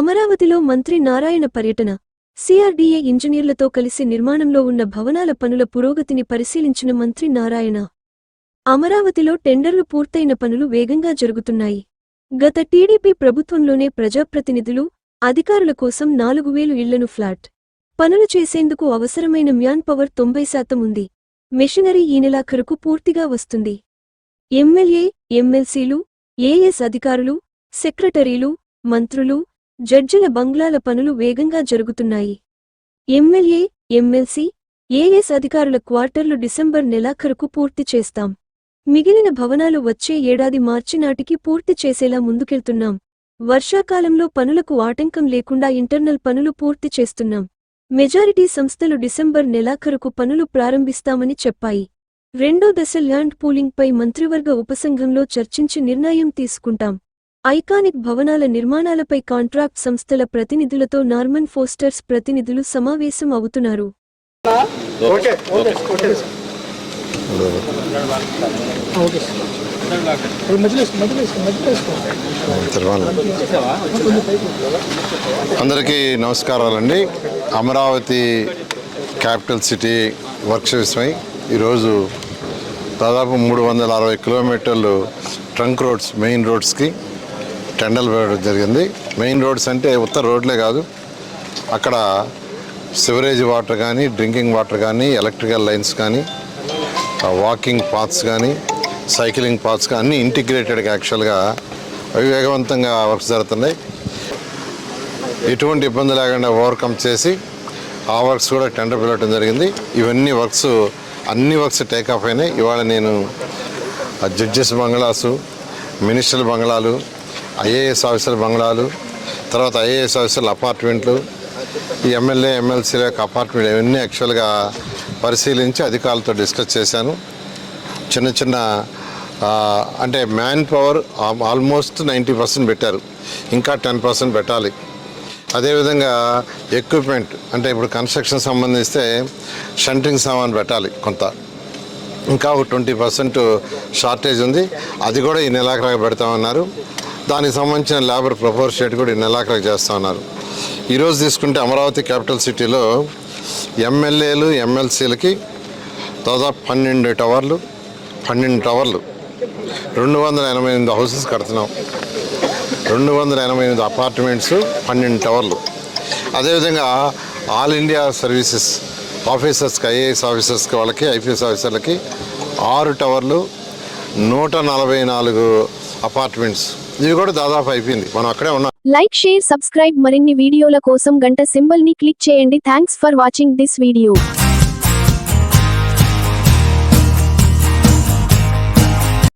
అమరావతిలో మంత్రి నారాయణ పర్యటన. సిఆర్డీఏ ఇంజనీర్లతో కలిసి నిర్మాణంలో ఉన్న భవనాల పనుల పురోగతిని పరిశీలించిన మంత్రి నారాయణ. అమరావతిలో టెండర్లు పూర్తయిన పనులు వేగంగా జరుగుతున్నాయి. గత టీడీపీ ప్రభుత్వంలోనే ప్రజాప్రతినిధులు అధికారుల కోసం నాలుగు వేలు ఇళ్ళను ఫ్లాట్. పనులు చేసేందుకు అవసరమైన మ్యాన్ పవర్ తొంభై శాతం ఉంది. మెషినరీ ఈ నెలాఖరుకు పూర్తిగా వస్తుంది. ఎమ్మెల్యే ఎమ్మెల్సీలు ఏఎస్ అధికారులు సెక్రటరీలు మంత్రులు జడ్జిల బంగ్లాల పనులు వేగంగా జరుగుతున్నాయి. ఎమ్మెల్యే ఎమ్మెల్సీ ఏఎస్ అధికారుల క్వార్టర్లు డిసెంబర్ నెలాఖరుకు పూర్తి చేస్తాం. మిగిలిన భవనాలు వచ్చే ఏడాది మార్చి నాటికి పూర్తి చేసేలా ముందుకెళ్తున్నాం. వర్షాకాలంలో పనులకు ఆటంకం లేకుండా ఇంటర్నల్ పనులు పూర్తి చేస్తున్నాం. మెజారిటీ సంస్థలు డిసెంబర్ నెలాఖరుకు పనులు ప్రారంభిస్తామని చెప్పాయి. రెండో దశ ల్యాండ్ పూలింగ్పై మంత్రివర్గ ఉపసంఘంలో చర్చించి నిర్ణయం తీసుకుంటాం. ఐకానిక్ భవనాల నిర్మాణాలపై కాంట్రాక్ట్ సంస్థల ప్రతినిధులతో నార్మన్ ఫోస్టర్స్ ప్రతినిధులు సమావేశం అవుతున్నారు. అందరికీ నమస్కారాలండి. అమరావతి క్యాపిటల్ సిటీ వర్క్స్ విషయమై ఈరోజు దాదాపు మూడు వందల అరవై కిలోమీటర్లు ట్రంక్ రోడ్స్ మెయిన్ రోడ్స్కి టెండర్లు వేయడం జరిగింది. మెయిన్ రోడ్స్ అంటే ఉత్తర రోడ్లే కాదు. అక్కడ సివరేజ్ వాటర్ కానీ డ్రింకింగ్ వాటర్ కానీ ఎలక్ట్రికల్ లైన్స్ కానీ వాకింగ్ పాత్స్ కానీ సైక్లింగ్ పాత్స్ కానీ అన్నీ ఇంటిగ్రేటెడ్గా యాక్చువల్గా అవి వేగవంతంగా వర్క్స్ జరుగుతున్నాయి. ఎటువంటి ఇబ్బంది లేకుండా ఓవర్కమ్ చేసి ఆ వర్క్స్ కూడా టెండర్ పిలవటం జరిగింది. ఇవన్నీ వర్క్స్ అన్ని వర్క్స్ టేక్ ఆఫ్ అయినాయి. ఇవాళ నేను ఆ జడ్జెస్ బంగ్లాసు మినిస్టర్ల బంగ్లాలు ఐఏఎస్ ఆఫీసర్ బంగ్లాలు తర్వాత ఐఏఎస్ ఆఫీసర్ల అపార్ట్మెంట్లు ఈ ఎమ్మెల్యే ఎమ్మెల్సీల యొక్క అపార్ట్మెంట్ ఇవన్నీ యాక్చువల్గా పరిశీలించి అధికారులతో డిస్కస్ చేశాను. చిన్న చిన్న అంటే man power almost ninety percent పెట్టారు. ఇంకా టెన్ పర్సెంట్ పెట్టాలి. అదేవిధంగా ఎక్విప్మెంట్ అంటే ఇప్పుడు కన్స్ట్రక్షన్ సంబంధిస్తే షంటింగ్ సామాన్ పెట్టాలి కొంత. ఇంకా ఒక ట్వంటీ పర్సెంట్ షార్టేజ్ ఉంది. అది కూడా ఈ నెలాఖరాగా పెడతామన్నారు. దానికి సంబంధించిన లేబర్ ప్రపోర్షియేట్ కూడా ఈ నెలాఖరికి చేస్తూ ఉన్నారు. ఈరోజు తీసుకుంటే అమరావతి క్యాపిటల్ సిటీలో ఎమ్మెల్యేలు ఎమ్మెల్సీలకి దాదాపు పన్నెండు టవర్లు పన్నెండు టవర్లు. రెండు వందల ఎనభై ఎనిమిది హౌసెస్ కడుతున్నాం. రెండు వందల ఎనభై ఎనిమిది అపార్ట్మెంట్స్ పన్నెండు టవర్లు. అదేవిధంగా ఆల్ ఇండియా సర్వీసెస్ ఆఫీసర్స్కి ఐఏఎస్ ఆఫీసర్స్కి వాళ్ళకి ఐపీఎస్ ఆఫీసర్లకి ఆరు టవర్లు నూట నలభై నాలుగు అపార్ట్మెంట్స్ ఇది కూడా దాదాపు అయిపోయింది. మనం అక్కడే ఉన్నాం. లైక్ షేర్ సబ్స్క్రైబ్ మరిన్ని వీడియోల కోసం గంట సింబల్ని క్లిక్ చేయండి. Thanks for watching this video.